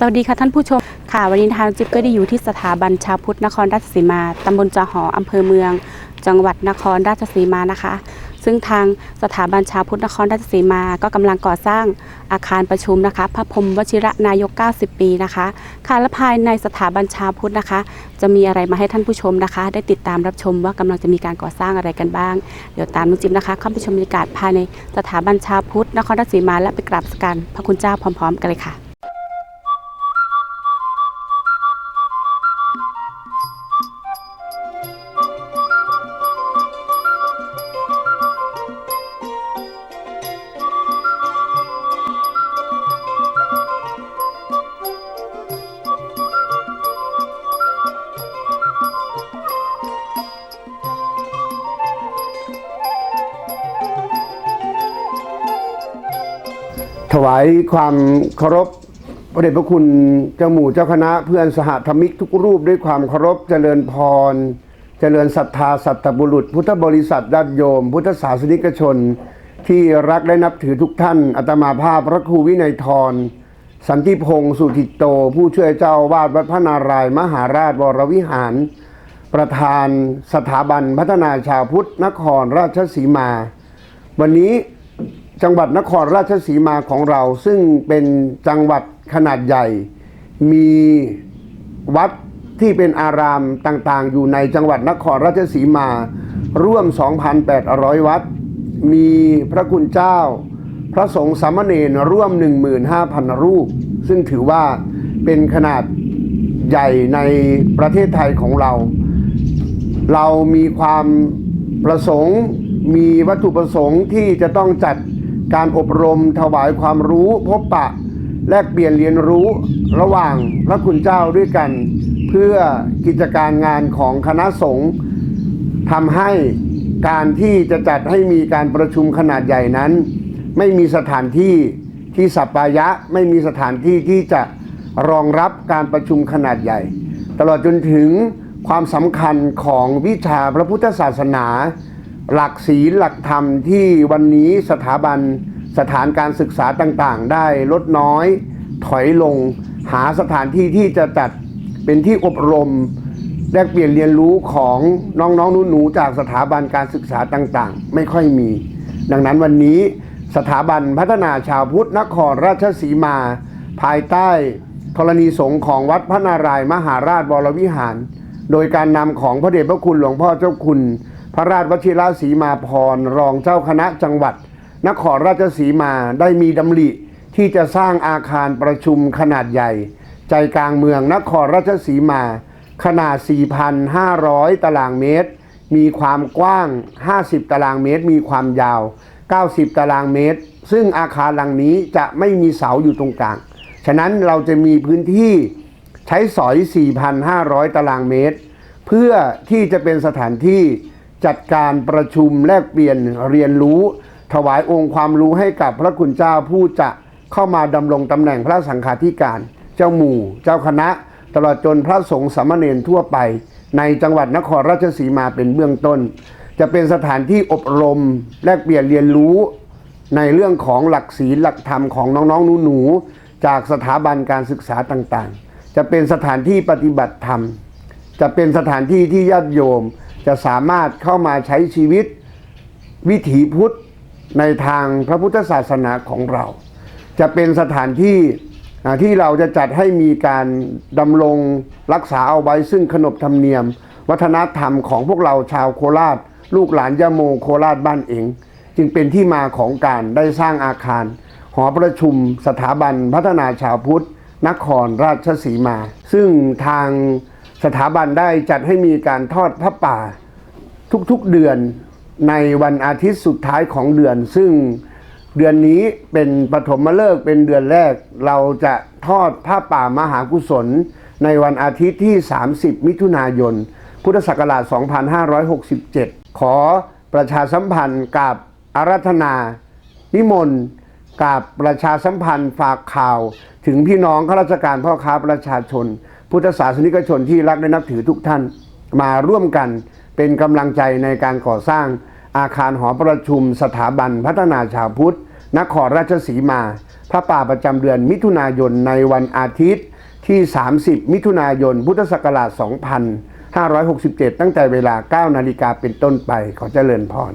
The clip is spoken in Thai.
สวัสดีค่ะท่านผู้ชมค่ะวันนี้ทางจิ๊บก็ได้อยู่ที่สถาบันชาวพุทธนครราชสีมาตำบลจอหออำเภอเมือง จังหวัดนครราชสีมานะคะ ซึ่งทางสถาบันชาวพุทธนครราชสีมาก็กำลังก่อสร้างอาคารประชุมนะคะ พระพรมวชิระนายก 90 ปีนะคะค่ะและภายในสถาบันชาวพุทธนะคะ จะมีอะไรมาให้ท่านผู้ชมนะคะ ได้ติดตามรับชมว่ากำลังจะมีการก่อสร้างอะไรกันบ้าง เดี๋ยวตามนุงจิ๊บนะคะเข้าไปชมบรรยากาศภายในสถาบันชาวพุทธนครราชสีมาและไปกราบสักการพระคุณเจ้าพร้อม ๆ กันเลยค่ะ ถวายความเคารพพระเดชพระคุณเจ้าหมู่เจ้าคณะเพื่อนสหธรรมิกทุกรูปด้วยความเคารพเจริญพร เจริญศรัทธาสัตบุรุษ พุทธบริษัทญาติโยม พุทธศาสนิกชน ที่รักและนับถือทุกท่านอาตมาภาพพระครูวินัยทร สันติพงศ์สุทิตโต ผู้ช่วยเจ้าวาดวัดพระนารายมหาราชวรวิหาร ประธานสถาบันพัฒนาชาวพุทธนครราชสีมา วันนี้ จังหวัดนครราชสีมาของเรา ซึ่งเป็นจังหวัดขนาดใหญ่ มีวัดที่เป็นอารามต่างๆ อยู่ในจังหวัดนครราชสีมา ร่วม 2,800 วัด มีพระคุณเจ้า พระสงฆ์สามเณรร่วม 15,000 รูป ซึ่งถือว่าเป็นขนาดใหญ่ในประเทศไทยของเรา เรามีความประสงค์มีวัตถุประสงค์ที่จะต้องจัด การอบรมถวายความรู้พบปะ แลกเปลี่ยนเรียนรู้ระหว่างพระคุณเจ้าด้วยกัน เพื่อกิจการงานของคณะสงฆ์ทำให้การที่จะจัดให้มีการประชุมขนาดใหญ่นั้น ไม่มีสถานที่ที่สัปปายะไม่มีสถานที่ที่จะรองรับการประชุมขนาดใหญ่ ตลอดจนถึงความสำคัญของวิชาพระพุทธศาสนา หลักศีลหลักธรรมที่วันนี้สถาบันสถานการศึกษาต่างๆ ได้ลดน้อยถอยลง หาสถานที่ที่จะจัดเป็นที่อบรมแลกเปลี่ยนเรียนรู้ของน้องๆหนูๆจากสถาบันการศึกษาต่างๆ ไม่ค่อยมี ดังนั้นวันนี้สถาบันพัฒนาชาวพุทธนครราชสีมา ภายใต้ธรณีสงฆ์ของวัดพระนารายณ์มหาราชวรวิหาร โดยการนำของพระเดชพระคุณหลวงพ่อเจ้าคุณ ระราชวชิรศรีมาพรรองเจ้าคณะจังหวัด นครราชสีมาได้มีดำริที่จะสร้างอาคารประชุมขนาดใหญ่ ใจกลางเมืองนครราชสีมา ขนาด 4,500 ตารางเมตร มีความกว้าง 50 ตารางเมตร มีความยาว 90 ตารางเมตร ซึ่งอาคารหลังนี้จะไม่มีเสาอยู่ตรงกลาง ฉะนั้นเราจะมีพื้นที่ใช้สอย 4,500 ตารางเมตร เพื่อที่จะเป็นสถานที่ จัดการประชุมแลกเปลี่ยนเรียนรู้ ถวายองค์ความรู้ให้กับพระคุณเจ้าผู้จะเข้ามาดำรงตำแหน่งพระสังฆาธิการ เจ้าหมู่ เจ้าคณะ ตลอดจนพระสงฆ์สามเณรทั่วไป ในจังหวัดนครราชสีมาเป็นเบื้องต้น จะเป็นสถานที่อบรมแลกเปลี่ยนเรียนรู้ ในเรื่องของหลักศีลหลักธรรมของน้องๆหนูๆจากสถาบันการศึกษาต่างๆ จะเป็นสถานที่ปฏิบัติธรรม จะเป็นสถานที่ที่ญาติโยม จะสามารถเข้ามาใช้ชีวิตวิถีพุทธในทางพระพุทธศาสนาของเรา จะเป็นสถานที่ที่เราจะจัดให้มีการดำรงรักษาเอาไว้ซึ่งขนบธรรมเนียม วัฒนธรรมของพวกเราชาวโคราช ลูกหลานยะโมโคราชบ้านเอง จึงเป็นที่มาของการได้สร้างอาคาร หอประชุมสถาบันพัฒนาชาวพุทธนครราชสีมา ซึ่งทาง สถาบันได้จัดให้มีการทอดพระป่าทุกๆเดือนในวันอาทิตย์สุดท้ายของเดือน ซึ่งเดือนนี้เป็นปฐมฤกษ์เป็นเดือนแรก เราจะทอดผ้าป่ามหากุศล ในวันอาทิตย์ที่ 30 มิถุนายน พุทธศักราช 2567 ขอประชาสัมพันธ์กับอารัธนา นิมนต์กับประชาสัมพันธ์ฝากข่าว ถึงพี่น้องข้าราชการพ่อค้าประชาชน พุทธศาสนิกชนที่รักและนับถือทุกท่าน มาร่วมกันเป็นกำลังใจในการก่อสร้างอาคารหอประชุมสถาบันพัฒนาชาวพุทธ นครราชสีมา พระป่าประจำเดือนมิถุนายนในวันอาทิตย์ที่ 30 มิถุนายน พุทธศักราช 2567 ตั้งแต่เวลา 9 นาฬิกาเป็นต้นไปขอเจริญพร